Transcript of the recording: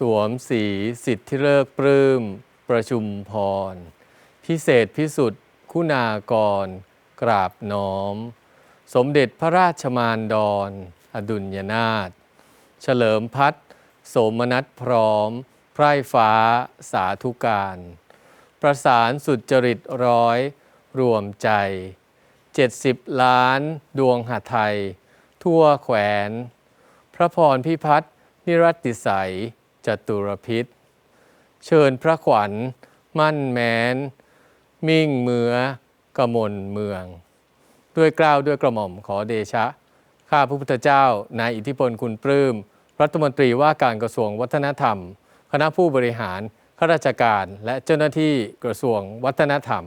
สวมสีสิทธิเลิกปลื้ม ประชุมพร พิเศษพิสุทธิ์คุณากร กราบน้อม สมเด็จพระราชมารดร อดุลยนาถเฉลิมพัฒน์โสมนัสพร้อม ไพร่ฟ้าสาธุการ ประสานสุดจริตร้อย รวมใจ 70 ล้านดวงหไทย ทั่วแขวน พระพรพิพัฒนิรัตติสัย จตุรพิษ เชิญพระขวัญ มั่นแม้น มิ่งเมือกมลเมือง ด้วยเกล้าวด้วยกระหม่อมขอเดชะ ข้าพระพุทธเจ้านายอิทธิพลคุณปลื้มรัฐมนตรีว่าการกระทรวงวัฒนธรรม คณะผู้บริหารข้าราชการและเจ้าหน้าที่กระทรวงวัฒนธรรม